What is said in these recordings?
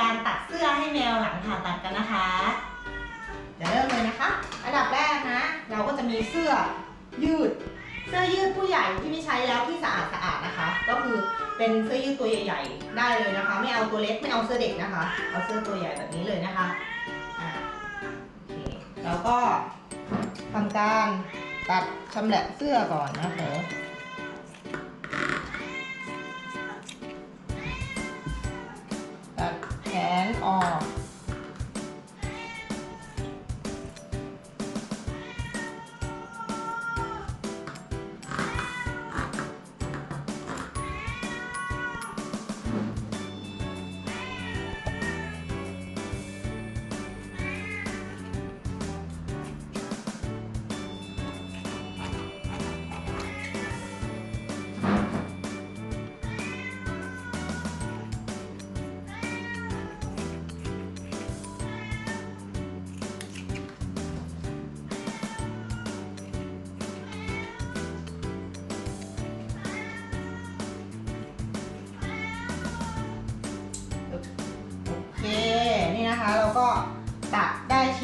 การตัดเสื้อให้แมวหลังผ่าตัดกันนะคะเดี๋ยวเริ่มเลยนะคะ อันดับแรกนะ เราก็จะมีเสื้อยืด เสื้อยืดผู้ใหญ่ที่ไม่ใช้แล้วที่สะอาดสะอาดนะคะ ก็คือเป็นเสื้อยืดตัวใหญ่ๆ ได้เลยนะคะ ไม่เอาตัวเล็กไม่เอาเสื้อเด็กนะคะ เอาเสื้อตัวใหญ่แบบนี้เลยนะคะอ่าโอเคแล้วก็ทำการตัดชำแหละเสื้อก่อนนะคะ น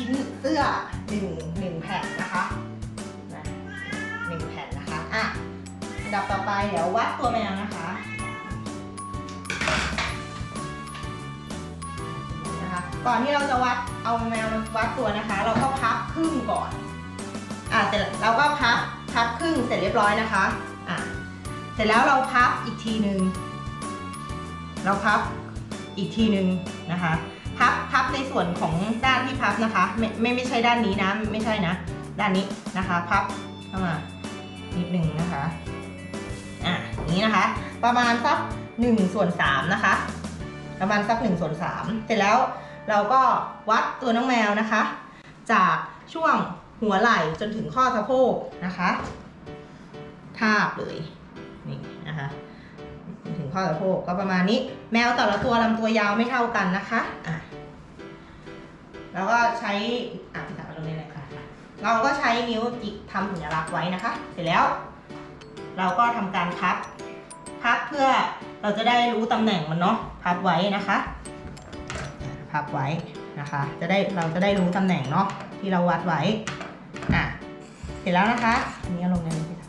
ชิ้นเสื้อหนึ่งหนึ่งแผ่นนะคะนะหนึ่งแผ่นนะคะอะอันดับต่อไปเดี๋ยววัดตัวแมวนะคะนะคะ ก่อนที่เราจะวัดเอาแมวมาวัดตัวนะคะ เราก็พับครึ่งก่อนอะเสร็จเราก็พับพับครึ่งเสร็จเรียบร้อยนะคะอะเสร็จแล้วเราพับอีกทีหนึ่งเราพับอีกทีหนึ่งนะคะ พับพับในส่วนของด้านที่พับนะคะ ไม่ไม่ไม่ใช่ด้านนี้นะ ไม่ใช่นะ ด้านนี้นะคะ พับเข้ามานิดหนึ่งนะคะอะอย่างนี้นะคะ ประมาณสัก1ส่วน3นะคะ ประมาณสัก1ส่วน3เสร็จแล้วเราก็วัดตัวน้องแมวนะคะ จากช่วงหัวไหล่จนถึงข้อสะโพกนะคะทาบเลยนี่นะคะถึงข้อสะโพกก็ประมาณนี้ แมวแต่ละตัวลำตัวยาวไม่เท่ากันนะคะอะ แล้วก็ใช้อะพี่ตัดตรงนี้เลยค่ะ เราก็ใช้นิ้วจิกทำสัญลักษณ์ไว้นะคะ เสร็จแล้ว เราก็ทำการพับ พับเพื่อเราจะได้รู้ตำแหน่งมันเนาะ พับไว้นะคะ พับไว้นะคะ จะได้เราจะได้รู้ตำแหน่งเนาะที่เราวัดไว้ อะ เสร็จแล้วนะคะนนี้เอาลงในนี้พี่ตัด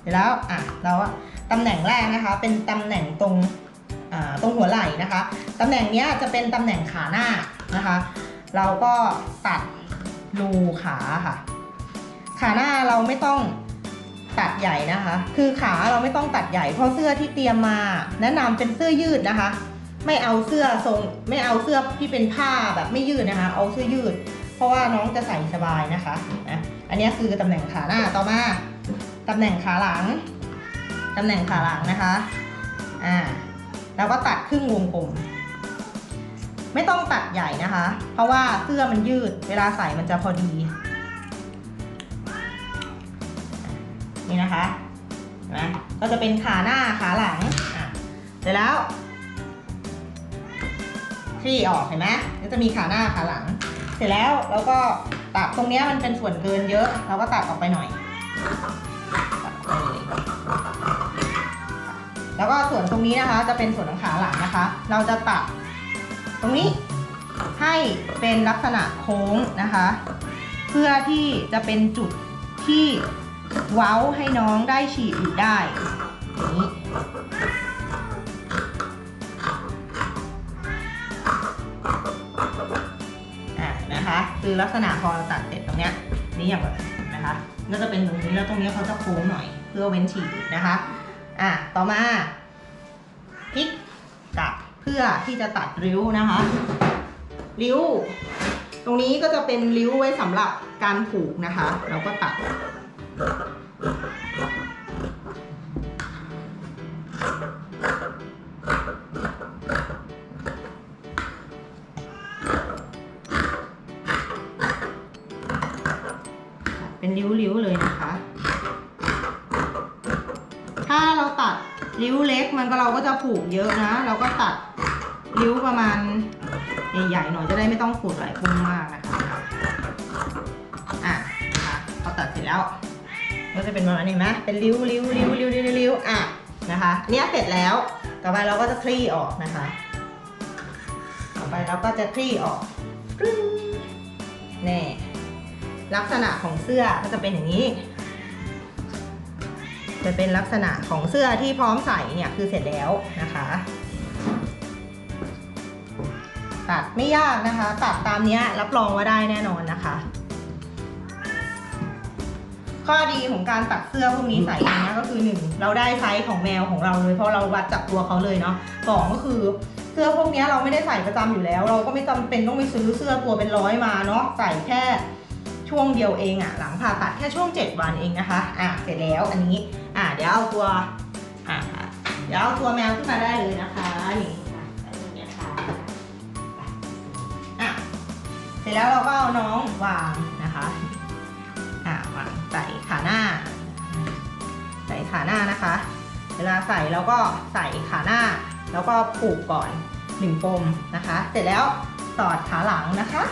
เสร็จแล้วอะเราอะตำแหน่งแรกนะคะ เป็นตำแหน่งตรงอ่าตรงหัวไหล่นะคะ ตำแหน่งนี้จะเป็นตำแหน่งขาหน้านะคะ เราก็ตัดรูขาค่ะ ขาหน้าเราไม่ต้องตัดใหญ่นะคะ คือขาเราไม่ต้องตัดใหญ่เพราะเสื้อที่เตรียมมา แนะนำเป็นเสื้อยืดนะคะ ไม่เอาเสื้อทรงไม่เอาเสื้อที่เป็นผ้าแบบไม่ยืดนะคะ เอาเสื้อยืด เพราะว่าน้องจะใส่สบายนะคะนะอันนี้คือตำแหน่งขาหน้าต่อมาตำแหน่งขาหลังตำแหน่งขาหลังนะคะอ่าแล้วก็ตัดครึ่งวงกลม ไม่ต้องตัดใหญ่นะคะ เพราะว่าเสื้อมันยืดเวลาใส่มันจะพอดี นี่นะคะนไหมก็จะเป็นขาหน้าขาหลังอะเสร็จแล้วคลี่ออกเห็นไหมก็จะมีขาหน้าขาหลัง เสร็จแล้วเราก็ตัดตรงนี้มันเป็นส่วนเกินเยอะ เราก็ตัดออกไปหน่อยแล้วก็ส่วนตรงนี้นะคะ จะเป็นส่วนของขาหลังนะคะ เราจะตัด ตรงนี้ให้เป็นลักษณะโค้งนะคะ เพื่อที่จะเป็นจุดที่เว้าให้น้องได้ฉี่อึได้นี้อะนะคะคือลักษณะพอเราตัดเสร็จตรงเนี้ยนี่อย่างแบบนะคะก็จะเป็นตรงนี้แล้วตรงนี้เขาจะโค้งหน่อย เพื่อเว้นฉี่อึนะคะอะต่อมาพลิกกลับ พื่อที่จะตัดริ้วนะคะ ริ้ว ตรงนี้ก็จะเป็นริ้วไว้สำหรับการผูกนะคะ เราก็ตัด เป็นริ้วๆเลยนะคะ ถ้าเราตัดริ้วเล็กมันก็เราก็จะผูกเยอะนะ เราก็ตัด ริ้วประมาณใหญ่ๆหน่อยจะได้ไม่ต้องผูกหลายพุ่งมากนะคะอะนะคะพอตัดเสร็จแล้ว ก็จะเป็นประมาณนี้นไหมเป็นริ้วริ้วริ้วริ้วริ้วริ้วอะนะคะเนี้ยเสร็จแล้วต่อไปเราก็จะคลี่ออกนะคะ ต่อไปเราก็จะคลี่ออกปึ้งแน่ลักษณะของเสื้อก็จะเป็นอย่างนี้ จะเป็นลักษณะของเสื้อที่พร้อมใส่เนี่ยคือเสร็จแล้วนะคะ ตัดไม่ยากนะคะ ตัดตามนี้รับรองว่าได้แน่นอนนะคะ ข้อดีของการตัดเสื้อพวกนี้ใส่เองนะก็คือหนึ่งเราได้ไซส์ของแมวของเราเลยเพราะเราวัดจากตัวเขาเลยเนาะสองก็คือเสื้อพวกนี้เราไม่ได้ใส่ประจำอยู่แล้ว เราก็ไม่จำเป็นต้องไปซื้อเสื้อตัวเป็นร้อยมาเนาะใส่แค่ช่วงเดียวเองอะหลังผ่าตัดแค่ช่วง 7 วันเองนะคะอะเสร็จแล้วอันนี้อะเดี๋ยวเอาตัวอะค่ะเดี๋ยวเอาตัวแมวขึ้นมาได้เลยนะคะนี่ ร็จแล้วเราก็เอาน้องวางนะคะอ่าวางใส่ขาหน้า ใส่ขาหน้านะคะ เวลาใส่เราก็ใส่ขาหน้า แล้วก็ผูกก่อนหนึ่งปมนะคะ เสร็จแล้วสอดขาหลังนะคะ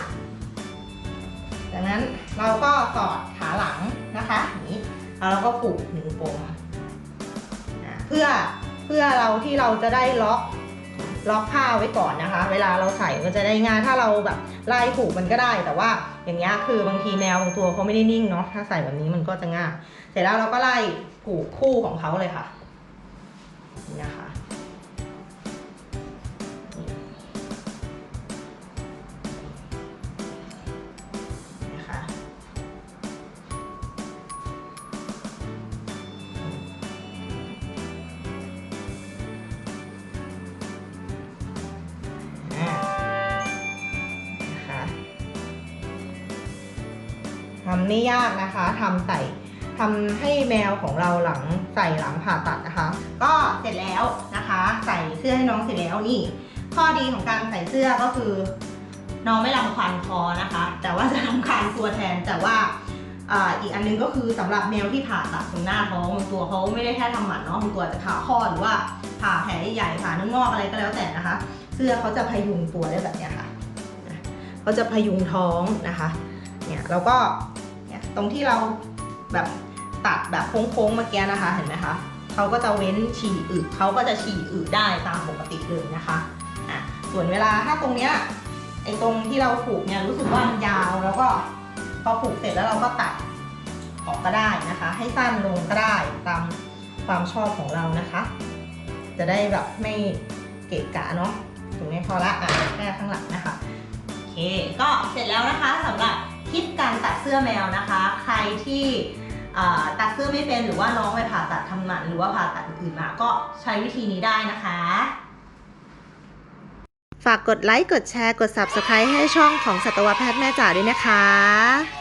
จากนั้นเราก็สอดขาหลังนะคะนี้แล้วเราก็ผูกหนึ่งปมเพื่อเพื่อเราที่เราจะได้ล็อก ล็อกผ้าไว้ก่อนนะคะ เวลาเราใส่ก็จะได้ง่ายถ้าเราแบบไล่ผูกมันก็ได้ แต่ว่าอย่างเงี้ยคือบางทีแมวบางตัวเขาไม่ได้นิ่งเนาะถ้าใส่แบบนี้มันก็จะง่ายเสร็จแล้วเราก็ไล่ผูกคู่ของเขาเลยค่ะนี่นะคะ ทำไม่ยากนะคะทำใส่ทำให้แมวของเราหลังใส่หลังผ่าตัดนะคะ ก็เสร็จแล้วนะคะ ใส่เสื้อให้น้องเสร็จแล้วนี่ ข้อดีของการใส่เสื้อก็คือ น้องไม่รำคาญคอนะคะ แต่ว่าจะรำคาญตัวแทนแต่ว่าอ,อีกอันนึงก็คือสำหรับแมวที่ผ่าตัดตรงหน้าท้องบางตัวเขาไม่ได้แค่ทำหมันเนาะบางตัวจะผ่าคลอหรือว่าผ่าแผลใหญ่ผ่าเนื้องอกอะไรก็แล้วแต่นะคะ เสื้อเขาจะพยุงตัวได้แบบเนี้ยค่ะเขาจะพยุงท้องนะคะเนี่ยแล้วก็ ตรงที่เราแบบตัดแบบโค้งๆเมื่อกี้นะคะเห็นไหมคะเขาก็จะเว้นฉี่อึเขาก็จะฉี่อึได้ตามปกติเลยนะคะอะส่วนเวลาถ้าตรงเนี้ยไอ้ตรงที่เราผูกเนี่ยรู้สึกว่ามันยาวแล้วก็พอผูกเสร็จแล้วเราก็ตัดออกก็ได้นะคะ ให้สั้นลงก็ได้ตามความชอบของเรานะคะ จะได้แบบไม่เกะกะเนาะถึงไม่พอละอะแค่ข้างหลังนะคะโอเคก็เสร็จแล้วนะคะสำหรับ คิดการตัดเสื้อแมวนะคะ ใครที่ตัดเสื้อไม่เป็นหรือว่าน้องไปผ่าตัดทำหมันหรือว่าผ่าตัดอื่นๆมาก็ใช้วิธีนี้ได้นะคะ ฝากกดไลค์ กดแชร์ กด Subscribe ให้ช่องของสัตวแพทย์แม่จ๋าด้วยนะคะ